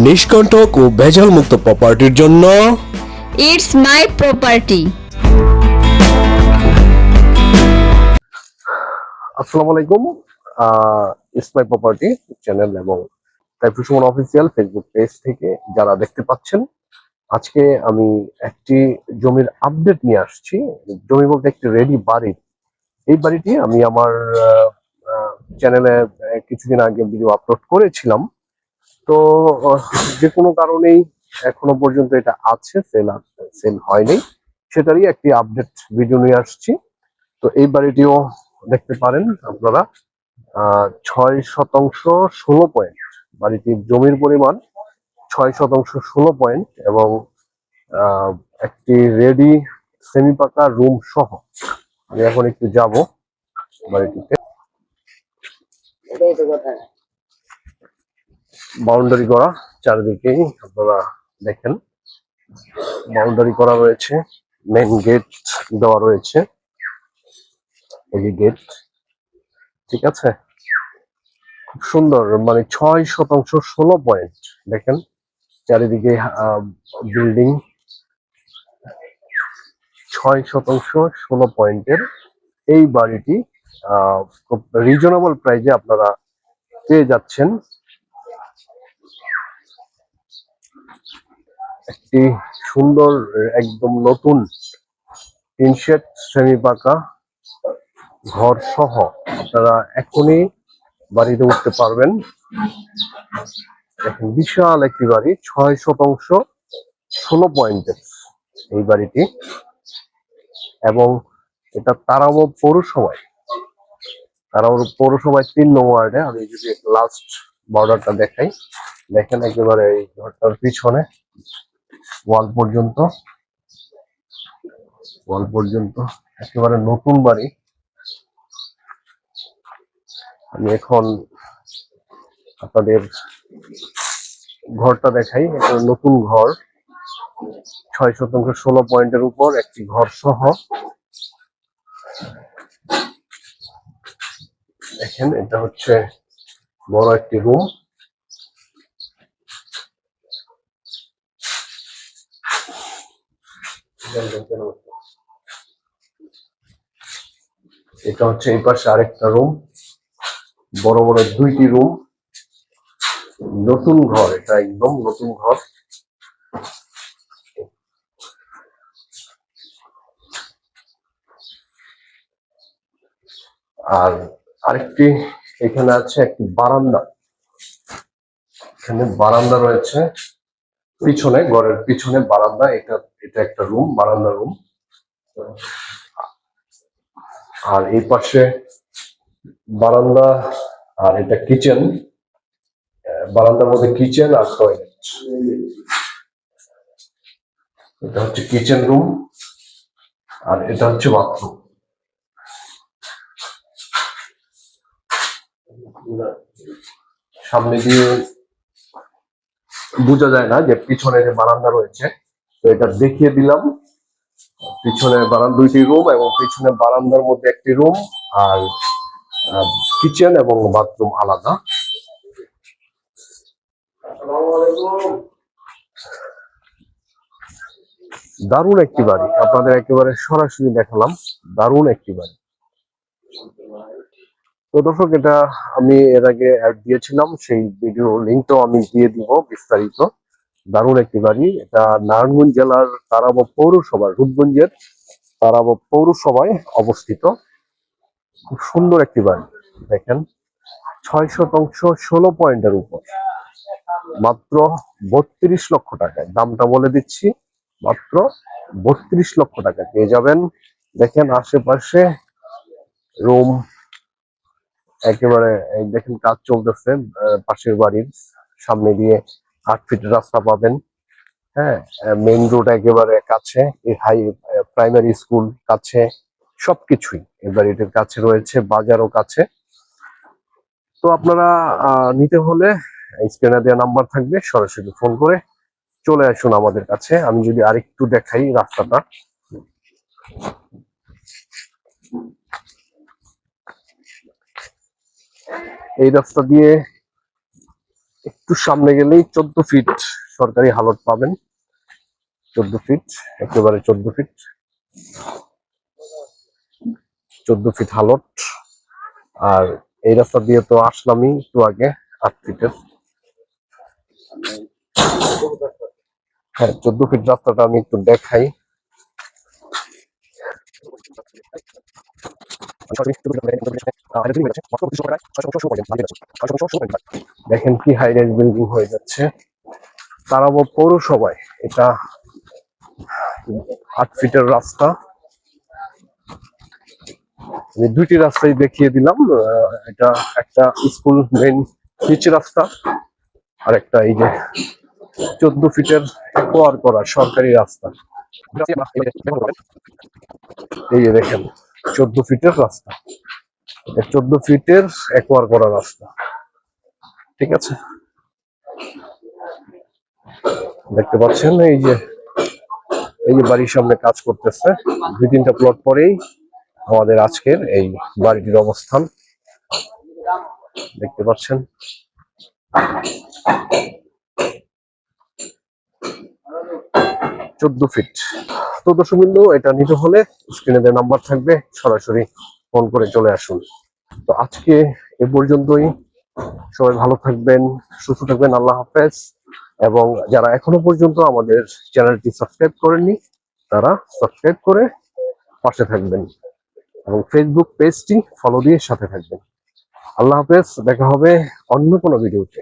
নিষ্কণ্টক ও ভেজাল মুক্ত প্রপার্টির জন্য ইটস মাই প্রপার্টি আসসালামু আলাইকুম। ইসমাই প্রপার্টি চ্যানেল এবং Taifur Suman official Facebook page থেকে যারা দেখতে পাচ্ছেন আজকে আমি একটি জমির আপডেট নিয়ে আসছি। জমি বলতে একটি রেডি বাড়ি। এই বাড়িটি আমি আমার চ্যানেলে কিছুদিন আগে ভিডিও আপলোড করেছিলাম। তো যে কোনো কারণেই এখনও পর্যন্ত এটা আছে সেল সেল হয়নি। সেটারই একটি আপডেট ভিডিও নিয়ে আসছি। তো এই বাড়িটিও দেখতে পারেন আপনারা। ছয় শতাংশ ষোলো পয়েন্ট বাড়িটির জমির পরিমাণ ছয় শতাংশ ষোলো পয়েন্ট এবং একটি রেডি সেমি পাকা রুম সহ। আমি এখন একটু যাব বাড়িটিতে। বাউন্ডারি করা চারিদিকেই আপনারা দেখেন। বাউন্ডারি করা রয়েছে মেন গেট দেওয়া রয়েছে, এই গেট ঠিক আছে? খুব সুন্দর মানে ছয় শতাংশ ষোলো পয়েন্ট দেখেন? চারিদিকে বিল্ডিং ছয় শতাংশ ষোলো পয়েন্টের এই বাড়িটি খুব রিজনেবল প্রাইজে আপনারা পেয়ে যাচ্ছেন। একটি সুন্দর, একদম নতুন টিন শেড সেমি পাকা ঘর সহ আপনারা এখনই বাড়িতে উঠতে পারবেন। দেখেন, বিশাল একটি বাড়ি, ছয় শতাংশ ষোলো পয়েন্টের এই বাড়িটি। এবং এটা তারাবো পৌরসভায়। তারাবো পৌরসভায় তিন নং ওয়ার্ডে। আমি যদি লাস্ট বর্ডারটা দেখাই, দেখেন একেবারে এই ঘরটার পিছনে। ওয়াল পর্যন্ত ওয়াল পর্যন্ত, একেবারে নতুন বাড়ি। আমি এখন আপনাদের ঘরটা দেখাই, এটা নতুন ঘর। ছয় শতাংশ ষোলো পয়েন্টের উপর একটি ঘর সহ। দেখেন, এটা হচ্ছে বড় একটি রুম এটা হচ্ছে এই পাশে আরেকটা রুম বড় বড় দুইটি রুম নতুন ঘর, এটা একদম নতুন ঘর। আর আরেকটি, এখানে আছে একটি বারান্দা। এখানে বারান্দা রয়েছে। পিছনে, ঘরের পিছনে বারান্দা, এটা এটা একটা রুম বারান্দা রুম আর এই পাশে বারান্দা, আর এটা কিচেন বারান্দার মধ্যে কিচেন আর এটা হচ্ছে কিচেন রুম আর এটা হচ্ছে বাথরুম সামনে দিয়ে বোঝা যায় না যে পিছনে যে বারান্দা রয়েছে, তো এটা দেখিয়ে দিলাম। পিছনে বারান্দা দুইটি রুম এবং পিছনে বারান্দার মধ্যে একটি রুম আর কিচেন এবং বাথরুম আলাদা। দারুণ একটি বাড়ি। আপনাদের একেবারে সরাসরি দেখালাম, দারুণ একটি বাড়ি। তো দর্শক, এটা আমি এর আগে অ্যাড দিয়েছিলাম, সেই ভিডিও লিঙ্কটাও আমি দিয়ে দিব বিস্তারিত। দারুণ একটি বাড়ি। এটা নারায়ণগঞ্জ জেলার তারাব পৌরসভা রূপগঞ্জের তারাব পৌরসভায় অবস্থিত। খুব সুন্দর একটি বাড়ি, দেখেন। ছয় শতাংশ ষোলো পয়েন্টের উপর। মাত্র বত্রিশ লক্ষ টাকায়, দামটা বলে দিচ্ছি, মাত্র বত্রিশ লক্ষ টাকা পেয়ে যাবেন। দেখেন, আশেপাশে রুম একেবারে দেখেন কাজ চলতেছে পাশের বাড়ির সামনে দিয়ে আট ফিট রাস্তা পাবেন। হ্যাঁ মেইন রোড একেবারে কাছে হাই প্রাইমারি স্কুল কাছে, সবকিছুই এই বাড়িটির কাছে রয়েছে, বাজারও কাছে। তো আপনারা নিতে হলে স্ক্রিনে দেওয়া নাম্বার থাকবে, সরাসরি ফোন করে চলে আসুন আমাদের কাছে। আমি যদি আরেকটু দেখাই রাস্তাটা। এই রাস্তা দিয়ে একটু সামনে গেলেই চোদ্দ ফিট সরকারি হালট পাবেন। চোদ্দ ফিট একেবারে চোদ্দ ফিট চোদ্দ ফিট হালট। আর এই রাস্তা দিয়ে তো আসলামই একটু আগে, আট ফিটের হ্যাঁ চোদ্দ ফিট রাস্তাটা আমি একটু দেখাই। দেখেন কি হাই বিল্ডিং হয়ে যাচ্ছে। তারাবো পৌরসভায় এটা আট ফিটের রাস্তা। আমি দুইটি রাস্তায় দেখিয়ে দিলাম। এটা একটা স্কুল মেন পিচ রাস্তা, আর একটা এই যে চোদ্দ ফিটের একোয়ার করা সরকারি রাস্তা। এই যে দেখেন, চোদ্দ ফিটের রাস্তা। চোদ্দ ফিটের একোয়ার করা রাস্তা। ঠিক আছে? দেখতে পাচ্ছেন, এই যে এই যে বাড়ির সামনে কাজ করতেছে। দুই, তিনটা প্লট পরেই আমাদের আজকের এই বাড়িটির অবস্থান। দেখতে পাচ্ছেন? চোদ্দ ফিট। তো দর্শক এটা নিতে হলে স্ক্রিনে নাম্বার থাকবে, সরাসরি ফোন করে চলে আসুন। তো আজকে এ পর্যন্তই। সবাই ভালো থাকবেন, সুস্থ থাকবেন, আল্লাহ হাফেজ। এবং যারা এখনও পর্যন্ত আমাদের চ্যানেলটি সাবস্ক্রাইব করেননি, তারা সাবস্ক্রাইব করে পাশে থাকবেন। এবং ফেসবুক পেজটি ফলো দিয়ে সাথে থাকবেন। আল্লাহ হাফেজ, দেখা হবে অন্য কোনো ভিডিওতে